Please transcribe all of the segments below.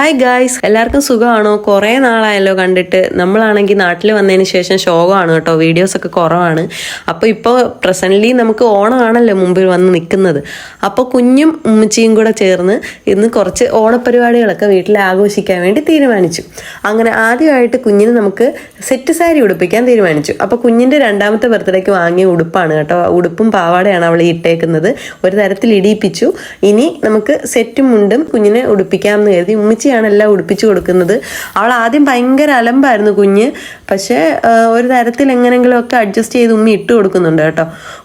Hi guys എല്ലാവർക്കും സുഖമാണോ? കുറേ നാളായല്ലോ കണ്ടിട്ട്. നമ്മളാണെങ്കിൽ നാട്ടിൽ വന്നതിന് ശേഷം ശോകമാണ് കേട്ടോ. വീഡിയോസ് ഒക്കെ കുറവാണ്. അപ്പോൾ ഇപ്പോൾ പ്രസന്റ്ലി നമുക്ക് ഓണമാണല്ലോ മുമ്പിൽ വന്ന് നിൽക്കുന്നത്. അപ്പോൾ കുഞ്ഞും ഉമ്മച്ചിയും കൂടെ ചേർന്ന് ഇന്ന് കുറച്ച് ഓണപരിപാടികളൊക്കെ വീട്ടിൽ ആഘോഷിക്കാൻ വേണ്ടി തീരുമാനിച്ചു. അങ്ങനെ ആദ്യമായിട്ട് കുഞ്ഞിന് നമുക്ക് സെറ്റ് സാരി ഉടുപ്പിക്കാൻ തീരുമാനിച്ചു. അപ്പോൾ കുഞ്ഞിന്റെ രണ്ടാമത്തെ ബർത്ത്ഡേക്ക് വാങ്ങിയ ഉടുപ്പാണ് കേട്ടോ. ഉടുപ്പും പാവാടയാണ് അവൾ ഇട്ടേക്കുന്നത്. ഒരു തരത്തിൽ ഇടിയിപ്പിച്ചു. ഇനി നമുക്ക് സെറ്റും മുണ്ടും കുഞ്ഞിനെ ഉടുപ്പിക്കാമെന്ന് കരുതി ഉമ്മച്ചിയാണ് എല്ലാം ഉടുപ്പിച്ചു കൊടുക്കുന്നത്. അവൾ ആദ്യം ഭയങ്കര അലമ്പായിരുന്നു കുഞ്ഞ്. പക്ഷേ ഒരു തരത്തിൽ എങ്ങനെങ്കിലുമൊക്കെ അഡ്ജസ്റ്റ് ചെയ്ത് ഉമ്മി ഇട്ട് കൊടുക്കുന്നുണ്ട് കേട്ടോ.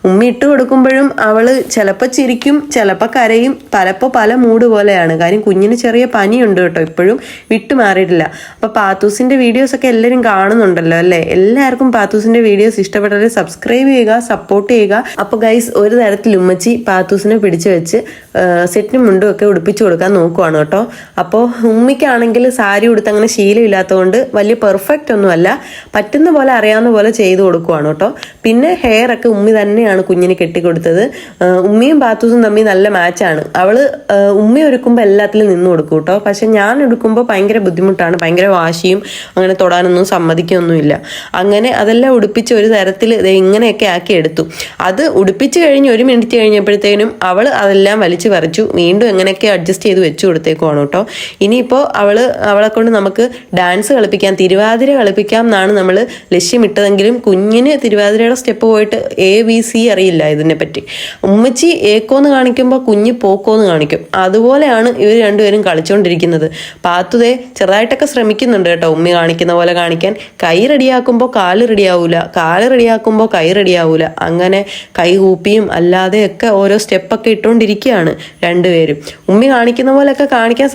ഉമ്മി ഇട്ട് കൊടുക്കുമ്പോഴും അവൾ ചിലപ്പോൾ ചിരിക്കും ചിലപ്പോൾ കരയും പലപ്പോൾ പല മൂഡ് പോലെയാണ്. കാര്യം കുഞ്ഞിന് ചെറിയ പനിയുണ്ട് കേട്ടോ ഇപ്പോഴും വിട്ടു മാറിയിട്ടില്ല. അപ്പോൾ പാത്തൂസിന്റെ വീഡിയോസ് ഒക്കെ എല്ലാവരും കാണുന്നുണ്ടല്ലോ അല്ലേ? എല്ലാവർക്കും പാത്തൂസിന്റെ വീഡിയോസ് ഇഷ്ടപ്പെട്ടവരെ സബ്സ്ക്രൈബ് ചെയ്യുക സപ്പോർട്ട് ചെയ്യുക. അപ്പോൾ ഗൈസ് ഒരു തരത്തിൽ ഉമ്മച്ചി പാത്തൂസിനെ പിടിച്ചു വെച്ച് സെറ്റിനും മുണ്ടും ഒക്കെ ഉടുപ്പിച്ചു കൊടുക്കാൻ നോക്കുവാണ് കേട്ടോ. അപ്പോൾ ഉമ്മിക്കാണെങ്കിൽ സാരി ഉടുത്ത് അങ്ങനെ ശീലമില്ലാത്തതുകൊണ്ട് വലിയ പെർഫെക്റ്റ് ഒന്നുമല്ല. പറ്റുന്ന പോലെ അറിയാവുന്ന പോലെ ചെയ്തു കൊടുക്കുവാണ് കേട്ടോ. പിന്നെ ഹെയർ ഒക്കെ ഉമ്മി തന്നെയാണ് കുഞ്ഞിന് കെട്ടിക്കൊടുത്തത്. ഉമ്മിയും ബാത്തൂസും തമ്മിൽ നല്ല മാച്ചാണ് അവൾ ഉമ്മി ഒരുക്കുമ്പോൾ എല്ലാത്തിലും നിന്ന് കൊടുക്കും കേട്ടോ. പക്ഷെ ഞാൻ എടുക്കുമ്പോൾ ഭയങ്കര ബുദ്ധിമുട്ടാണ്. ഭയങ്കര വാശിയും അങ്ങനെ തൊടാനൊന്നും സമ്മതിക്കൊന്നുമില്ല. അങ്ങനെ അതെല്ലാം ഉടുപ്പിച്ച് ഒരു തരത്തിൽ ഇങ്ങനെയൊക്കെ ആക്കി എടുത്തു. അത് ഉടുപ്പിച്ച് കഴിഞ്ഞ് ഒരു മിനിറ്റ് കഴിഞ്ഞപ്പോഴത്തേനും അവൾ അതെല്ലാം വലിച്ചു പറിച്ചു. വീണ്ടും എങ്ങനെയൊക്കെ അഡ്ജസ്റ്റ് ചെയ്ത് വെച്ചു കൊടുത്തേക്കുവാണ് കേട്ടോ. ഇനിയിപ്പോൾ അവൾ അവളെ കൊണ്ട് നമുക്ക് ഡാൻസ് കളിപ്പിക്കാം തിരുവാതിര കളിപ്പിക്കാം എന്നാണ് നമ്മൾ ലക്ഷ്യമിട്ടതെങ്കിലും കുഞ്ഞിന് തിരുവാതിരയുടെ സ്റ്റെപ്പ് പോയിട്ട് എ ബി സി അറിയില്ല ഇതിനെപ്പറ്റി. ഉമ്മച്ചി ഏക്കോന്ന് കാണിക്കുമ്പോൾ കുഞ്ഞ് പോക്കോന്ന് കാണിക്കും. അതുപോലെയാണ് ഇവർ രണ്ടുപേരും കളിച്ചുകൊണ്ടിരിക്കുന്നത് പാത്തുതേ ചെറുതായിട്ടൊക്കെ ശ്രമിക്കുന്നുണ്ട് കേട്ടോ ഉമ്മി കാണിക്കുന്ന പോലെ കാണിക്കാൻ. കൈ റെഡിയാക്കുമ്പോൾ കാൽ റെഡിയാവൂല. കാൽ റെഡിയാക്കുമ്പോൾ കൈ റെഡിയാവൂല. അങ്ങനെ കൈ കൂപ്പിയും അല്ലാതെയൊക്കെ ഓരോ സ്റ്റെപ്പൊക്കെ ഇട്ടുകൊണ്ടിരിക്കുകയാണ് രണ്ടുപേരും. ഉമ്മി കാണിക്കുന്ന പോലെയൊക്കെ കാണിക്കാൻ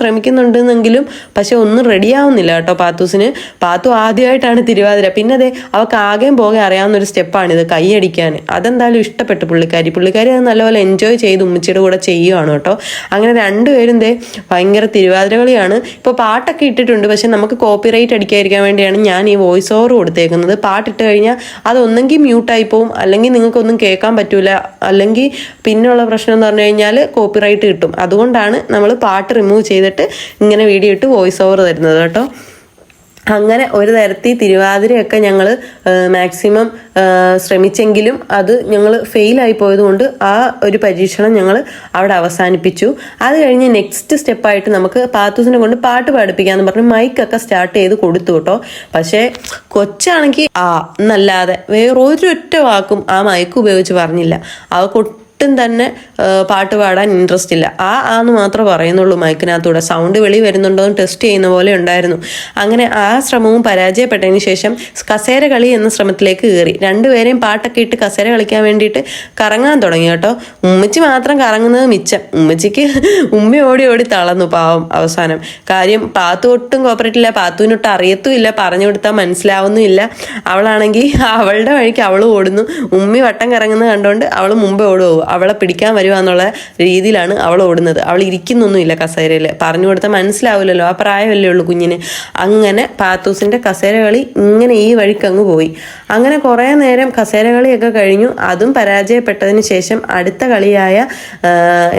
ശ്രമിക്കുന്നുണ്ടെന്നെങ്കിലും പക്ഷെ ഒന്നും റെഡിയാവുന്നില്ല കേട്ടോ പാത്തൂസിന്. പാത്തു ആദ്യമായിട്ടാണ് തിരുവാതിര. പിന്നെ അതെ അവൾക്ക് ആകെയും പോകെ അറിയാവുന്ന ഒരു സ്റ്റെപ്പാണിത് കൈയടിക്കാൻ അതെന്തായാലും ഇഷ്ടപ്പെട്ടു പുള്ളിക്കാരി. പുള്ളിക്കാരി അത് നല്ലപോലെ എൻജോയ് ചെയ്ത് ഉമ്മച്ചിയുടെ കൂടെ ചെയ്യുവാണ് കേട്ടോ. അങ്ങനെ രണ്ടുപേരും ദേ ഭയങ്കര തിരുവാതിര കളിയാണ്. ഇപ്പോൾ പാട്ടൊക്കെ ഇട്ടിട്ടുണ്ട് പക്ഷെ നമുക്ക് കോപ്പിറൈറ്റ് അടിക്കാതിരിക്കാൻ വേണ്ടിയാണ് ഞാൻ ഈ വോയിസ് ഓവർ കൊടുത്തേക്കുന്നത്. പാട്ടിട്ട് കഴിഞ്ഞാൽ അതൊന്നെങ്കിൽ മ്യൂട്ടായി പോവും. അല്ലെങ്കിൽ നിങ്ങൾക്കൊന്നും കേൾക്കാൻ പറ്റൂല. അല്ലെങ്കിൽ പിന്നെയുള്ള പ്രശ്നം എന്ന് പറഞ്ഞു കഴിഞ്ഞാൽ കോപ്പിറൈറ്റ് കിട്ടും. അതുകൊണ്ടാണ് നമ്മൾ പാട്ട് റിമൂവ് ചെയ്തിട്ട് ഇങ്ങനെ വീഡിയോ ഇട്ട് വോയിസ് ഓവർ തരുന്നത് കേട്ടോ. അങ്ങനെ ഒരു തരത്തിൽ തിരുവാതിരയൊക്കെ ഞങ്ങൾ മാക്സിമം ശ്രമിച്ചെങ്കിലും അത് ഞങ്ങൾ ഫെയിലായി പോയതുകൊണ്ട് ആ ഒരു പരീക്ഷണം ഞങ്ങൾ അവിടെ അവസാനിപ്പിച്ചു. അത് കഴിഞ്ഞ് നെക്സ്റ്റ് സ്റ്റെപ്പായിട്ട് നമുക്ക് പാത്തൂസിനെ കൊണ്ട് പാട്ട് പാടിപ്പിക്കാന്ന് പറഞ്ഞ് മൈക്കൊക്കെ സ്റ്റാർട്ട് ചെയ്ത് കൊടുത്തു കേട്ടോ. പക്ഷേ കൊച്ചാണെങ്കിൽ ആ എന്നല്ലാതെ വേറൊരൊറ്റ വാക്കും ആ മൈക്ക് ഉപയോഗിച്ച് പറഞ്ഞില്ല. അവൾക്ക് ഒട്ടും തന്നെ പാട്ട് പാടാൻ ഇൻട്രസ്റ്റ് ഇല്ല. ആ ആന്ന് മാത്രമേ പറയുന്നുള്ളൂ മൈക്കിനകത്തൂടെ. സൗണ്ട് വെളി വരുന്നുണ്ടോ എന്ന് ടെസ്റ്റ് ചെയ്യുന്ന പോലെ ഉണ്ടായിരുന്നു. അങ്ങനെ ആ ശ്രമവും പരാജയപ്പെട്ടതിന് ശേഷം കസേര കളി എന്ന ശ്രമത്തിലേക്ക് കയറി. രണ്ടുപേരെയും പാട്ടൊക്കെ ഇട്ട് കസേര കളിക്കാൻ വേണ്ടിയിട്ട് കറങ്ങാൻ തുടങ്ങി കേട്ടോ. ഉമ്മച്ചി മാത്രം കറങ്ങുന്നത് മിച്ചം. ഉമ്മച്ചിക്ക് ഉമ്മ ഓടി ഓടി തളർന്നു പാവം അവസാനം. കാര്യം പാത്തു ഒട്ടും കോപ്പറേറ്റില്ല പാത്തുവിനൊട്ട് അറിയത്തുമില്ല പറഞ്ഞു കൊടുത്താൽ മനസ്സിലാവുന്നുമില്ല അവളാണെങ്കിൽ അവളുടെ വഴിക്ക് അവൾ ഓടുന്നു. ഉമ്മി വട്ടം കറങ്ങുന്നത് കണ്ടുകൊണ്ട് അവൾ മുമ്പേ ഓടുക അവളെ പിടിക്കാൻ വരുക എന്നുള്ള രീതിയിലാണ് അവൾ ഓടുന്നത്. അവൾ ഇരിക്കുന്നൊന്നുമില്ല കസേരയിൽ. പറഞ്ഞു കൊടുത്താൽ മനസ്സിലാവില്ലല്ലോ. ആ പ്രായമല്ലേ ഉള്ളൂ കുഞ്ഞിന്. അങ്ങനെ പാത്തൂസിന്റെ കസേര കളി ഇങ്ങനെ ഈ വഴിക്ക് അങ്ങ് പോയി. അങ്ങനെ കുറേ നേരം കസേര കളിയൊക്കെ കഴിഞ്ഞു. അതും പരാജയപ്പെട്ടതിന് ശേഷം അടുത്ത കളിയായ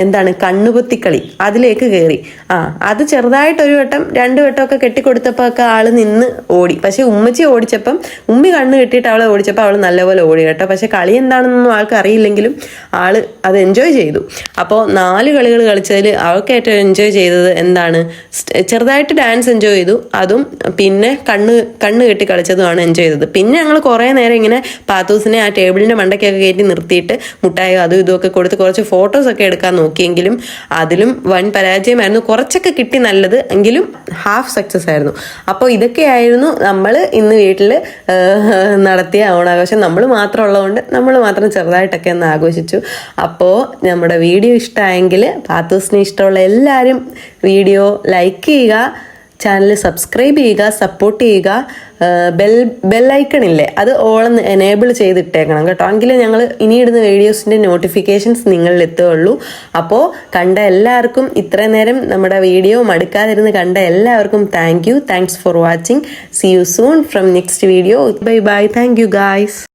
എന്താണ് കണ്ണുപൊത്തിക്കളി അതിലേക്ക് കയറി. ആ അത് ചെറുതായിട്ട് ഒരു വട്ടം രണ്ട് വട്ടമൊക്കെ കെട്ടിക്കൊടുത്തപ്പോൾ ഒക്കെ ആൾ നിന്ന് ഓടി. പക്ഷേ ഉമ്മച്ചി ഓടിച്ചപ്പം ഉമ്മി കണ്ണ് കെട്ടിയിട്ട് അവളെ ഓടിച്ചപ്പോൾ അവൾ നല്ലപോലെ ഓടി കേട്ടോ. പക്ഷെ കളി എന്താണെന്നൊന്നും ആൾക്ക് അറിയില്ലെങ്കിലും ആൾ അത് എൻജോയ് ചെയ്തു. അപ്പോൾ നാല് കളികൾ കളിച്ചതിൽ അവൾക്ക് ഏറ്റവും എൻജോയ് ചെയ്തത് എന്താണ്? ചെറുതായിട്ട് ഡാൻസ് എൻജോയ് ചെയ്തു. അതും പിന്നെ കണ്ണ് കണ്ണ് കെട്ടി കളിച്ചതുമാണ് എൻജോയ് ചെയ്തത്. പിന്നെ ഞങ്ങൾ കുറേ നേരം ഇങ്ങനെ പാത്തൂസിനെ ആ ടേബിളിന്റെ മണ്ടയ്ക്കൊക്കെ കയറ്റി നിർത്തിയിട്ട് മുട്ടായോ അതും ഇതുമൊക്കെ കൊടുത്ത് കുറച്ച് ഫോട്ടോസൊക്കെ എടുക്കാൻ നോക്കിയെങ്കിലും അതിലും വൻ പരാജയമായിരുന്നു. കുറച്ചൊക്കെ കിട്ടി നല്ലത് എങ്കിലും ഹാഫ് സക്സസ് ആയിരുന്നു. അപ്പോൾ ഇതൊക്കെയായിരുന്നു നമ്മൾ ഇന്ന് വീട്ടിൽ നടത്തിയ ഓണാഘോഷം. നമ്മൾ മാത്രം ഉള്ളതുകൊണ്ട് നമ്മൾ മാത്രം ചെറുതായിട്ടൊക്കെ ഒന്ന് ആഘോഷിച്ചു. അപ്പോൾ നമ്മുടെ വീഡിയോ ഇഷ്ടമായെങ്കിൽ പാത്തൂസിന് ഇഷ്ടമുള്ള എല്ലാവരും വീഡിയോ ലൈക്ക് ചെയ്യുക ചാനൽ സബ്സ്ക്രൈബ് ചെയ്യുക സപ്പോർട്ട് ചെയ്യുക. ബെൽ ബെല്ലൈക്കൺ ഇല്ലേ? അത് ഓളം എനേബിൾ ചെയ്തിട്ടേക്കണം കേട്ടോ. എങ്കിലേ ഞങ്ങൾ ഇനിയിടുന്ന വീഡിയോസിന്റെ നോട്ടിഫിക്കേഷൻസ് നിങ്ങളിൽ എത്തുകയുള്ളൂ അപ്പോൾ കണ്ട എല്ലാവർക്കും ഇത്രയും നേരം നമ്മുടെ വീഡിയോ മടുക്കാതിരുന്ന് കണ്ട എല്ലാവർക്കും thank you thanks for watching see you soon from next video bye bye thank you guys